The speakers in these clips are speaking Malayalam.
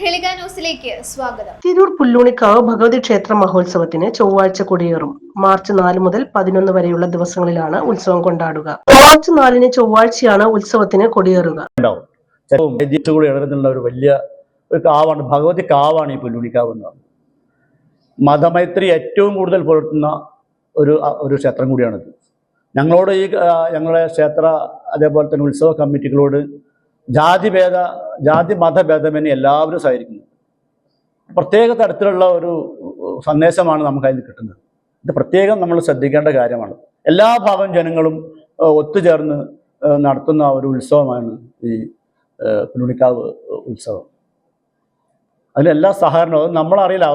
ന്യൂസിലേക്ക് സ്വാഗതം. തിരൂർ പുല്ലൂണിക്കാവ് ഭഗവതി ക്ഷേത്ര മഹോത്സവത്തിന് ചൊവ്വാഴ്ച കൊടിയേറും. മാർച്ച് നാല് മുതൽ പതിനൊന്ന് വരെയുള്ള ദിവസങ്ങളിലാണ് ഉത്സവം കൊണ്ടാടുക. മാർച്ച് നാലിന് ചൊവ്വാഴ്ചയാണ് ഉത്സവത്തിന് കൊടിയേറുക. കൂടി ഇടരുന്നുള്ള ഒരു വലിയ ഒരു കാവാണ് ഭഗവതി കാവാണ് ഈ പുല്ലൂണിക്കാവ് എന്ന് മതമൈത്രി ഏറ്റവും കൂടുതൽ പുലർത്തുന്ന ഒരു ഒരു ക്ഷേത്രം കൂടിയാണിത്. ഞങ്ങളോട് ഈ ഞങ്ങളുടെ ക്ഷേത്ര അതേപോലെ തന്നെ ഉത്സവ കമ്മിറ്റികളോട് ജാതിഭേദ ജാതി മതഭേദമെന്നെ എല്ലാവരും സഹകരിക്കുന്നു. പ്രത്യേക തരത്തിലുള്ള ഒരു സന്ദേശമാണ് നമുക്ക് അതിൽ കിട്ടുന്നത്. ഇത് പ്രത്യേകം നമ്മൾ ശ്രദ്ധിക്കേണ്ട കാര്യമാണ്. എല്ലാ ഭാഗം ജനങ്ങളും ഒത്തുചേർന്ന് നടത്തുന്ന ഒരു ഉത്സവമാണ് ഈ പുലുണിക്കാവ് ഉത്സവം. അതിലെല്ലാ സഹകരണവും നമ്മളറിയില്ല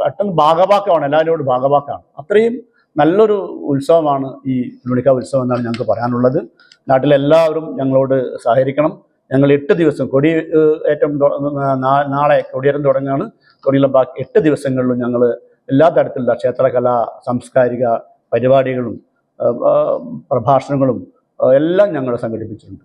പെട്ടെന്ന് ഭാഗവാക്കമാണ് എല്ലാവരോടും ഭാഗവാക്കാണ്. അത്രയും നല്ലൊരു ഉത്സവമാണ് ഈ പുലുണിക്കാവ് ഉത്സവം എന്നാണ് ഞങ്ങൾക്ക് പറയാനുള്ളത്. നാട്ടിലെല്ലാവരും ഞങ്ങളോട് സഹകരിക്കണം. ഞങ്ങൾ എട്ട് ദിവസം കൊടി ഏഹ്, ഏറ്റം തൊ- നാ- നാളെ കൊടിയേറ്റം തുടങ്ങുകയാണ് തുടങ്ങിയുള്ള ബാക്കി എട്ട് ദിവസങ്ങളിലും ഞങ്ങൾ എല്ലാ തരത്തിലുള്ള ക്ഷേത്രകല സാംസ്കാരിക പരിപാടികളും പ്രഭാഷണങ്ങളും എല്ലാം ഞങ്ങൾ സംഘടിപ്പിച്ചിട്ടുണ്ട്.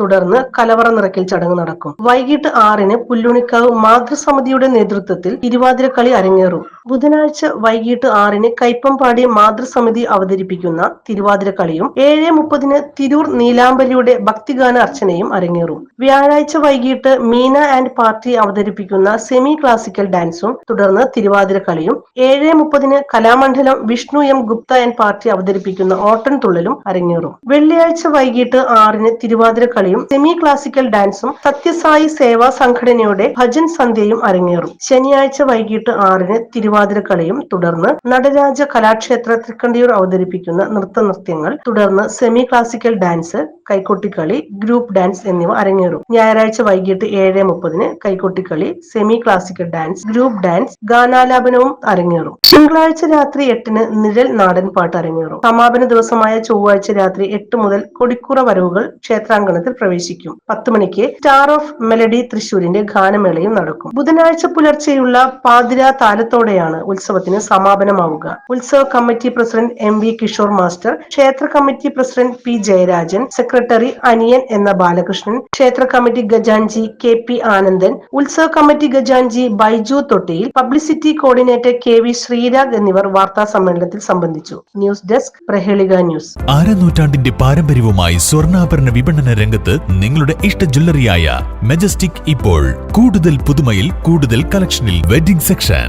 തുടർന്ന് കലവറ നിറക്കിൽ ചടങ്ങ് നടക്കും. വൈകിട്ട് ആറിന് പുല്ലുണിക്കാവ് മാതൃസമിതിയുടെ നേതൃത്വത്തിൽ തിരുവാതിരക്കളി അരങ്ങേറും. ബുധനാഴ്ച വൈകിട്ട് ആറിന് കൈപ്പമ്പാടി മാതൃസമിതി അവതരിപ്പിക്കുന്ന തിരുവാതിരക്കളിയും ഏഴ് മുപ്പതിന് തിരൂർ നീലാംബലിയുടെ ഭക്തിഗാന അർച്ചനയും അരങ്ങേറും. വ്യാഴാഴ്ച വൈകിട്ട് മീന ആൻഡ് പാർട്ടി അവതരിപ്പിക്കുന്ന സെമി ക്ലാസിക്കൽ ഡാൻസും തുടർന്ന് തിരുവാതിരക്കളിയും ഏഴ് മുപ്പതിന് Kalamandalam Vishnu M Gupta and party അവതരിപ്പിക്കുന്ന ഓട്ടൻ തുള്ളലും അരങ്ങേറും. വെള്ളിയാഴ്ച വൈകിട്ട് ആറിന് തിരുവാതിരക്കളിയും സെമി ക്ലാസിക്കൽ ഡാൻസും സത്യസായി സേവാ സംഘടനയുടെ ഭജൻ സന്ധ്യയും അരങ്ങേറും. ശനിയാഴ്ച വൈകിട്ട് ആറിന് തിരുവാതിരക്കളിയും തുടർന്ന് നടരാജ കലാക്ഷേത്ര തൃക്കണ്ടിയൂർ അവതരിപ്പിക്കുന്ന നൃത്ത നൃത്യങ്ങൾ തുടർന്ന് സെമി ക്ലാസിക്കൽ ഡാൻസ് കൈക്കൊട്ടിക്കളി ഗ്രൂപ്പ് ഡാൻസ് എന്നിവ അരങ്ങേറും. ഞായറാഴ്ച വൈകിട്ട് ഏഴ് മുപ്പതിന് കൈക്കൊട്ടിക്കളി semi classical dance group dance ഗാനാലാപനവും അരങ്ങേറും. തിങ്കളാഴ്ച രാത്രി എട്ടിന് നിഴൽ നാടൻ പാട്ട് അരങ്ങേറും. സമാപന ദിവസമായ ചൊവ്വാഴ്ച രാത്രി എട്ട് മുതൽ കൊടിക്കുറ വരവുകൾ ക്ഷേത്രാങ്കണത്തിൽ പ്രവേശിക്കും. പത്ത് മണിക്ക് സ്റ്റാർ ഓഫ് മെലഡി തൃശൂരിന്റെ ഗാനമേളയും നടക്കും. ബുധനാഴ്ച പുലർച്ചെയുള്ള പാതിര താലത്തോടെയാണ് ഉത്സവത്തിന് സമാപനമാവുക. ഉത്സവ committee president M V Kishore master ക്ഷേത്ര committee president P Jayarajan secretary Aniyan എന്ന ബാലകൃഷ്ണൻ ക്ഷേത്ര കമ്മിറ്റി ഗജാൻജി കെ പി ആനന്ദൻ ഉത്സവ കമ്മിറ്റി ഗജാൻജി Baiju തൊട്ടിയിൽ publicity coordinator K V Sreerag എന്നിവർ വാർത്താ സമ്മേളനത്തിൽ സംബന്ധിച്ചു. News desk Prahelika news. ആരനൂറ്റാണ്ടിന്റെ പാരമ്പര്യവുമായി സ്വർണാഭരണ വിപണന രംഗത്ത് നിങ്ങളുടെ ഇഷ്ട ജ്വല്ലറിയായ മെജസ്റ്റിക് ഇപ്പോൾ കൂടുതൽ പുതുമയിൽ കൂടുതൽ കളക്ഷനിൽ wedding section.